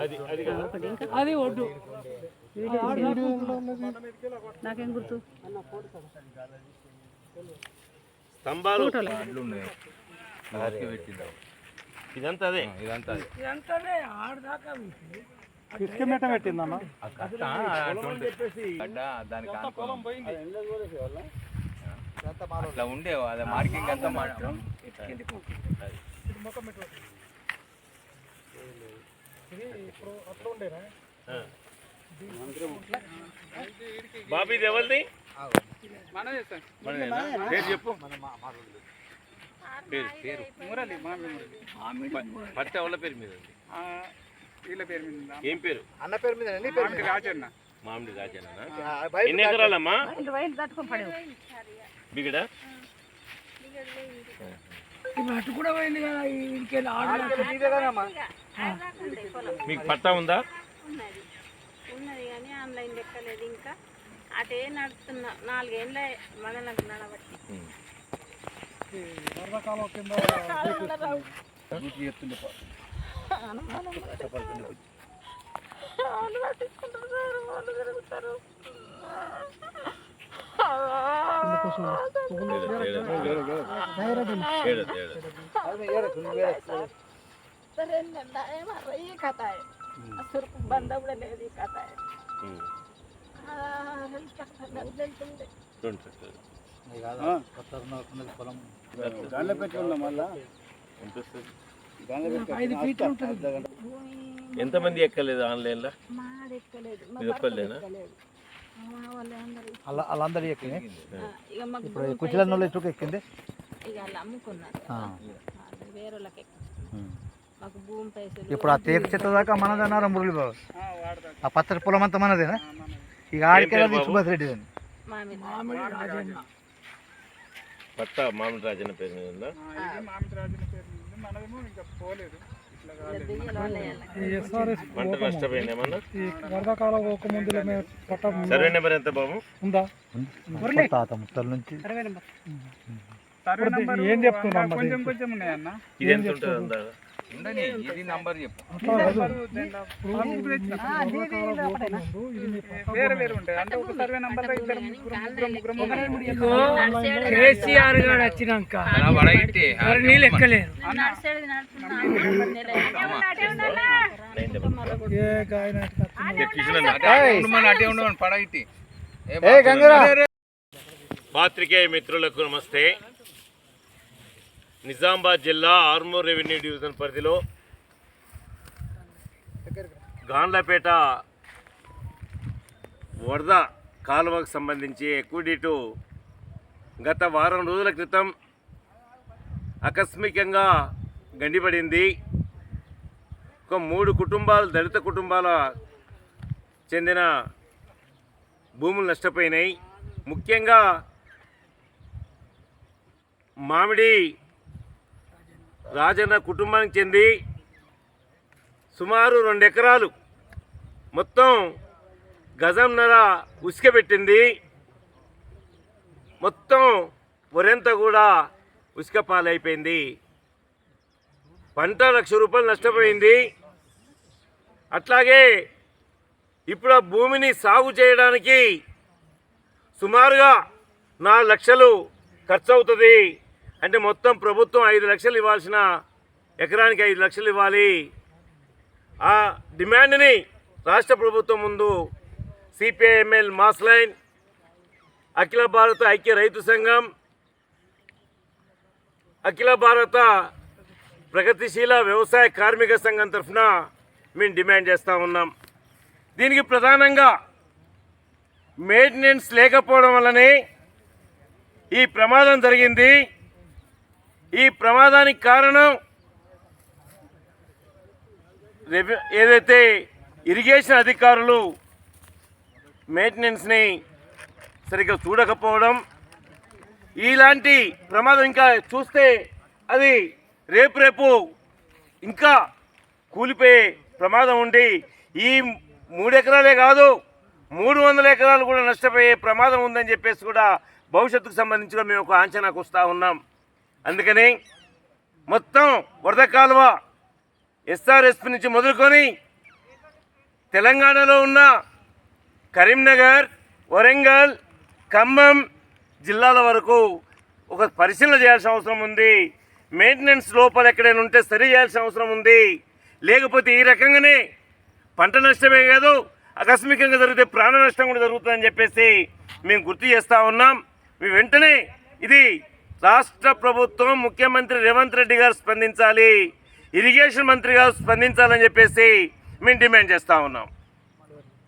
అది అది అది ఒడ్డు. నాకేం గుర్తు? స్తంభాలు. ఇదంతా అదే. ఎంతనే ఆడదాకా ఇసుక మెట్ట పెట్టిందన్న దానికి అట్లా ఉండే అది మార్కింగ్ అంతా మా- బాబీ ఇది ఎవరిది? మనమే సార్ మనదేనా? పేరు చెప్పు. పేరు పేరు. మురళి వాళ్ళ పేరు మీద ఉంది. ఆ, వీళ్ళ పేరు మీద? ఏం పేరు? అన్న పేరు మీద నీ పేరు మామిడి రాజన్న. మామిడి రాజేనా ఆ, బయట ఎన్ని ఎకరాలమ్మా? వైలు అటు కూడా పోయింది కదా మీకు పట్టా ఉందా? ఉన్నది. ఉన్నది కానీ ఆన్లైన్ లెక్కలేదు ఇంకా. అటే నడుస్తున్నా. నాలుగేళ్ళ మనలకు నడబట్టి వరదకాలం కింద వాళ్ళు తిరుగుతారు. ఏడదు ఏడదు అది ఏడకు, నువ్వు ఏడకు. సరే ఏంటంటే ఏమర్రా ఈ కథ అసలు బంధం కూడా లేదు ఈ కథ ఉమ్. వెళ్తుండే రెండు చక్కగా. ఇది కాదు, కొత్త ఉన్న- ఉన్నది పొలం. దానిలో పెట్టి ఉన్నాం మళ్ళా. ఎంత వస్తుంది దానిలో పెట్టి ఐదు ఫీట్లు అర్ధ ఉంటుంది. గంట. ఎంతమంది ఎక్కలేదు ఆన్లైన్లో మాది ఎక్కలేదు మా మీరు భర్త అలా వాళ్ళందరూ ఎక్కింది? ఇప్పుడు కుచిల ఇటుకు ఎక్కింది? ఇక వాళ్ళు అమ్ముకున్నారు. ఆ. వాళ్ళు వేరే వాళ్ళకి మాకు భూమి పైసలు ఇప్పుడు ఆ తేక చెట్టు దాకా మనదన్నారు మురళి బాబు. ఆ పచ్చడి పొలం అంతా మనదేనా? మనది. ఇక ఆడికెళ్ళి? సుభాష్ రెడ్డి రాజన్న. పట్ట మామిడి రాజన్న పేరు మీద ఉందా? మామిడి రాజన్న పేరు. మనదేమో ఇంకా పోలేదు. పంట నష్టపోయింది ఏమన్నా? ఈ వరదకాలం ఒక ముందులో మేము పట్ట సర్వే నెంబర్ ఎంత బాబు? ఉందా? తాత ముత్తల నుంచి. Survey number. ఏం చెప్తున్నా కొంచెం కొంచెం ఉన్నాయన్న ఇది ఎంత ఉంటుంది అందా ఉండని ఇది నంబర్ చెప్పు. వేరే వేరే ఉంటాయి అంటే ఒక సర్వే నంబర్ కేసీఆర్ గారు వచ్చినాక. నీళ్ళు ఉండమని పడగిట్టి పాత్రికేయ మిత్రులకు నమస్తే. నిజామాబాద్ జిల్లా ఆర్మూర్ రెవెన్యూ డివిజన్ పరిధిలో గాండ్లపేట వరద కాలువకు సంబంధించి ఎక్విడిటు గత వారం రోజుల క్రితం ఆకస్మికంగా గండిపడింది. ఒక మూడు కుటుంబాలు దళిత కుటుంబాల చెందిన భూములు నష్టపోయినాయి. ముఖ్యంగా మామిడి రాజన్న కుటుంబానికి చెంది సుమారు రెండు ఎకరాలు మొత్తం గజంనర ఉసుక పెట్టింది మొత్తం వరంతా కూడా ఉసుక పాలైపోయింది పంట లక్ష రూపాయలు నష్టపోయింది. అట్లాగే ఇప్పుడు ఆ భూమిని సాగు చేయడానికి సుమారుగా నాలుగు లక్షలు ఖర్చు అవుతుంది అంటే మొత్తం ప్రభుత్వం ఐదు లక్షలు ఇవ్వాల్సిన ఎకరానికి ఐదు లక్షలు ఇవ్వాలి. ఆ డిమాండ్ని రాష్ట్ర ప్రభుత్వం ముందు సిపిఐఎంఎల్ మాస్లైన్ అఖిల భారత ఐక్య రైతు సంఘం అఖిల భారత ప్రగతిశీల వ్యవసాయ కార్మిక సంఘం తరఫున మేము డిమాండ్ చేస్తూ ఉన్నాం. దీనికి ప్రధానంగా మెయింటెనెన్స్ లేకపోవడం వల్లనే ఈ ప్రమాదం జరిగింది. ఈ ప్రమాదానికి కారణం ఏదైతే ఇరిగేషన్ అధికారులు మెయింటెనెన్స్ని సరిగ్గా చూడకపోవడం ఇలాంటి ప్రమాదం ఇంకా చూస్తే అది రేపు రేపు ఇంకా కూలిపోయే ప్రమాదం ఉండి ఈ మూడు ఎకరాలే కాదు మూడు వందల ఎకరాలు కూడా నష్టపోయే ప్రమాదం ఉందని చెప్పేసి కూడా భవిష్యత్తుకు సంబంధించి మేము ఒక అంచనాకు వస్తూ ఉన్నాం. అందుకని మొత్తం వరద కాలువ ఎస్ఆర్ఎస్పి నుంచి మొదలుకొని తెలంగాణలో ఉన్న కరీంనగర్ వరంగల్ ఖమ్మం జిల్లాల వరకు ఒక పరిశీలన చేయాల్సిన అవసరం ఉంది. మెయింటెనెన్స్ లోపల ఎక్కడైనా ఉంటే సరి చేయాల్సిన అవసరం ఉంది. లేకపోతే ఈ రకంగానే పంట నష్టమే కాదు ఆకస్మికంగా జరిగితే ప్రాణ నష్టం కూడా జరుగుతుందని చెప్పేసి మేము గుర్తు చేస్తూ ఉన్నాం. మీ వెంటనే ఇది రాష్ట్ర ప్రభుత్వం ముఖ్యమంత్రి రేవంత్ రెడ్డి గారు స్పందించాలి. ఇరిగేషన్ మంత్రి గారు స్పందించాలని చెప్పేసి మేము డిమాండ్ చేస్తూ ఉన్నాం.